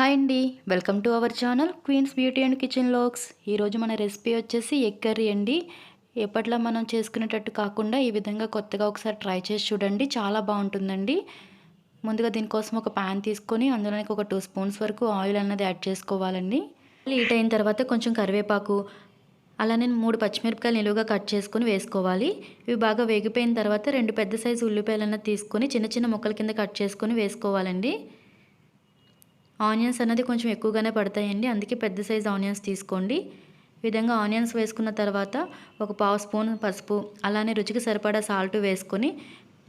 Hi అండి. Welcome to our channel queens beauty and kitchen lakhs. ఈరోజు మన రెసిపీ వచ్చేసి ఎగ్ కర్రీ అండి. ఎప్పట్లో మనం చేసుకునేటట్టు కాకుండా ఈ విధంగా కొత్తగా ఒకసారి ట్రై చేసి చూడండి. చాలా బాగుంటుందండి. ముందుగా దీనికోసం ఒక ప్యాన్ తీసుకొని అందులోనికి ఒక టూ స్పూన్స్ వరకు ఆయిల్ అన్నది యాడ్ చేసుకోవాలండి. హీట్ అయిన తర్వాత కొంచెం కరివేపాకు అలానే మూడు పచ్చిమిరపకాయలు నిలువుగా కట్ చేసుకుని వేసుకోవాలి. ఇవి బాగా వేగిపోయిన తర్వాత రెండు పెద్ద సైజు ఉల్లిపాయలన్న తీసుకొని చిన్న చిన్న ముక్కల కింద కట్ చేసుకొని వేసుకోవాలండి. ఆనియన్స్ అనేది కొంచెం ఎక్కువగానే పడతాయండి. అందుకే పెద్ద సైజు ఆనియన్స్ తీసుకోండి. విధంగా ఆనియన్స్ వేసుకున్న తర్వాత ఒక పావు స్పూన్ పసుపు అలానే రుచికి సరిపడా సాల్ట్ వేసుకొని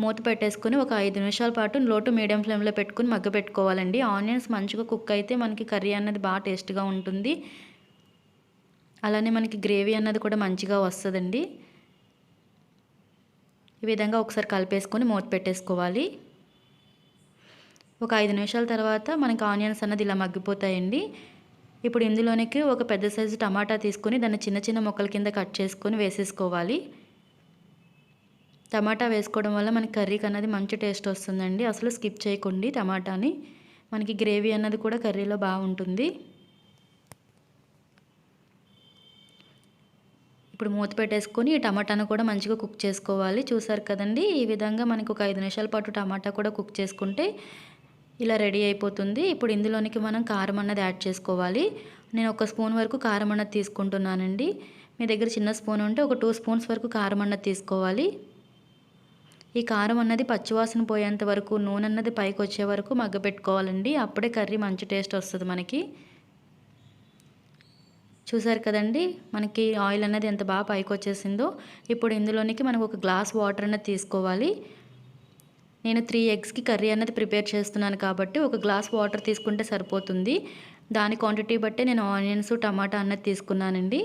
మూత పెట్టేసుకొని ఒక ఐదు నిమిషాల పాటు లోటు మీడియం ఫ్లేమ్లో పెట్టుకుని మగ్గ పెట్టుకోవాలండి. ఆనియన్స్ మంచిగా కుక్ అయితే మనకి కర్రీ అన్నది బాగా టేస్ట్గా ఉంటుంది. అలానే మనకి గ్రేవీ అన్నది కూడా మంచిగా వస్తుందండి. ఈ విధంగా ఒకసారి కలిపేసుకొని మూత పెట్టేసుకోవాలి. ఒక ఐదు నిమిషాల తర్వాత మనకి ఆనియన్స్ అన్నది ఇలా మగ్గిపోతాయండి. ఇప్పుడు ఇందులోనికి ఒక పెద్ద సైజు టమాటా తీసుకొని దాన్ని చిన్న చిన్న ముక్కల కింద కట్ చేసుకొని వేసేసుకోవాలి. టమాటా వేసుకోవడం వల్ల మనకి కర్రీకి అన్నది మంచి టేస్ట్ వస్తుందండి. అసలు స్కిప్ చేయకండి టమాటాని. మనకి గ్రేవీ అన్నది కూడా కర్రీలో బాగుంటుంది. ఇప్పుడు మూత పెట్టేసుకొని ఈ టమాటాను కూడా మంచిగా కుక్ చేసుకోవాలి. చూసారు కదండి? ఈ విధంగా మనకు ఒక ఐదు నిమిషాల పాటు టమాటా కూడా కుక్ చేసుకుంటే ఇలా రెడీ అయిపోతుంది. ఇప్పుడు ఇందులోనికి మనం కారం అన్నది యాడ్ చేసుకోవాలి. నేను ఒక స్పూన్ వరకు కారం అన్నది తీసుకుంటున్నానండి. మీ దగ్గర చిన్న స్పూన్ ఉంటే ఒక టూ స్పూన్స్ వరకు కారం అన్నది తీసుకోవాలి. ఈ కారం అన్నది పచ్చివాసన పోయేంత వరకు నూనె అన్నది పైకి వచ్చే వరకు మగ్గపెట్టుకోవాలండి. అప్పుడే కర్రీ మంచి టేస్ట్ వస్తుంది మనకి. చూసారు కదండి మనకి ఆయిల్ అనేది ఎంత బాగా పైకి వచ్చేసిందో. ఇప్పుడు ఇందులోనికి మనకు ఒక గ్లాస్ వాటర్ అనేది తీసుకోవాలి. నేను త్రీ ఎగ్స్కి కర్రీ అన్నది ప్రిపేర్ చేస్తున్నాను కాబట్టి ఒక గ్లాస్ వాటర్ తీసుకుంటే సరిపోతుంది. దాని క్వాంటిటీ బట్టే నేను ఆనియన్స్ టమాటా అన్నది తీసుకున్నానండి.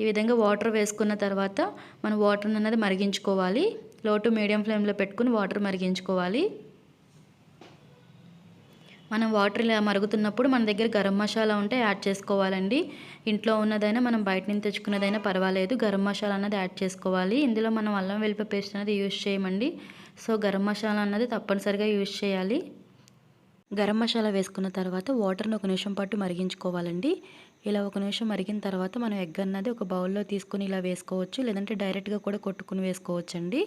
ఈ విధంగా వాటర్ వేసుకున్న తర్వాత మనం వాటర్ అన్నది మరిగించుకోవాలి. లో టు మీడియం ఫ్లేమ్లో పెట్టుకుని వాటర్ మరిగించుకోవాలి. మనం వాటర్ ఇలా మరుగుతున్నప్పుడు మన దగ్గర గరం మసాలా ఉంటే యాడ్ చేసుకోవాలండి. ఇంట్లో ఉన్నదైనా మనం బయట నుంచి తెచ్చుకున్నదైనా పర్వాలేదు. గరం మసాలా అన్నది యాడ్ చేసుకోవాలి. ఇందులో మనం అల్లం వెల్లిపాయ పేస్ట్ అనేది యూజ్ చేయమండి. సో గరం మసాలా అన్నది తప్పనిసరిగా యూజ్ చేయాలి. గరం మసాలా వేసుకున్న తర్వాత వాటర్ని ఒక నిమిషం పాటు మరిగించుకోవాలండి. ఇలా ఒక నిమిషం మరిగిన తర్వాత మనం ఎగ్ అన్నది ఒక బౌల్లో తీసుకొని ఇలా వేసుకోవచ్చు లేదంటే డైరెక్ట్గా కూడా కొట్టుకుని వేసుకోవచ్చండి.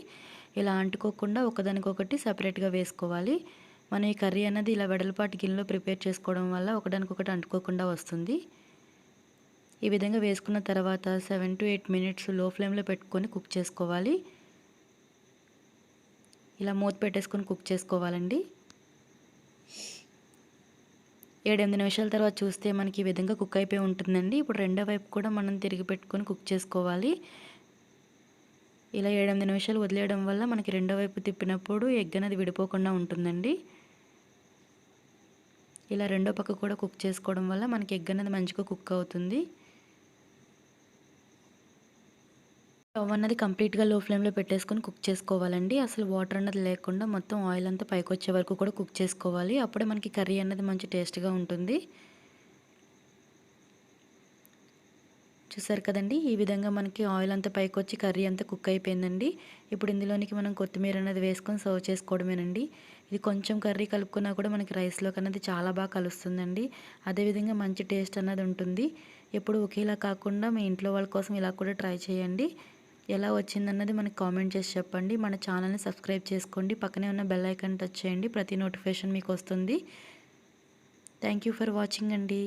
ఇలా అంటుకోకుండా ఒకదానికొకటి సపరేట్గా వేసుకోవాలి. మనం ఈ కర్రీ అన్నది ఇలా వెడల్పాటి గిన్నెలో ప్రిపేర్ చేసుకోవడం వల్ల ఒకదానికొకటి అంటుకోకుండా వస్తుంది. ఈ విధంగా వేసుకున్న తర్వాత సెవెన్ టు ఎయిట్ మినిట్స్లో ఫ్లేమ్లో పెట్టుకొని కుక్ చేసుకోవాలి. ఇలా మూత పెట్టేసుకొని కుక్ చేసుకోవాలండి. ఏడెనిమిది నిమిషాల తర్వాత చూస్తే మనకి ఈ విధంగా కుక్ అయిపోయి ఉంటుందండి. ఇప్పుడు రెండో వైపు కూడా మనం తిరిగి పెట్టుకొని కుక్ చేసుకోవాలి. ఇలా ఏడెనిమిది నిమిషాలు వదిలేయడం వల్ల మనకి రెండో వైపు తిప్పినప్పుడు ఎగ్ అనేది విడిపోకుండా ఉంటుందండి. ఇలా రెండో పక్క కూడా కుక్ చేసుకోవడం వల్ల మనకి ఎగ్ అనేది మంచిగా కుక్ అవుతుంది. స్టవ్ అన్నది కంప్లీట్గా లో ఫ్లేమ్లో పెట్టేసుకొని కుక్ చేసుకోవాలండి. అసలు వాటర్ అన్నది లేకుండా మొత్తం ఆయిల్ అంతా పైకి వచ్చే వరకు కూడా కుక్ చేసుకోవాలి. అప్పుడే మనకి కర్రీ అన్నది మంచి టేస్ట్గా ఉంటుంది. చూసారు కదండి? ఈ విధంగా మనకి ఆయిల్ అంతా పైకి వచ్చి కర్రీ అంతా కుక్ అయిపోయిందండి. ఇప్పుడు ఇందులోనికి మనం కొత్తిమీర అనేది వేసుకొని సర్వ్ చేసుకోవడమేనండి. ఇది కొంచెం కర్రీ కలుపుకున్నా కూడా మనకి రైస్లోకి అన్నది చాలా బాగా కలుస్తుందండి. అదేవిధంగా మంచి టేస్ట్ అన్నది ఉంటుంది. ఎప్పుడు ఒకేలా కాకుండా మీ ఇంట్లో వాళ్ళ కోసం ఇలా కూడా ట్రై చేయండి. ఎలా వచ్చిందన్నది మనకి కామెంట్ చేసి చెప్పండి. మన ఛానల్ని సబ్స్క్రైబ్ చేసుకోండి. పక్కనే ఉన్న బెల్ ఐకాన్ టచ్ చేయండి. ప్రతి నోటిఫికేషన్ మీకు వస్తుంది. థ్యాంక్ ఫర్ వాచింగ్ అండి.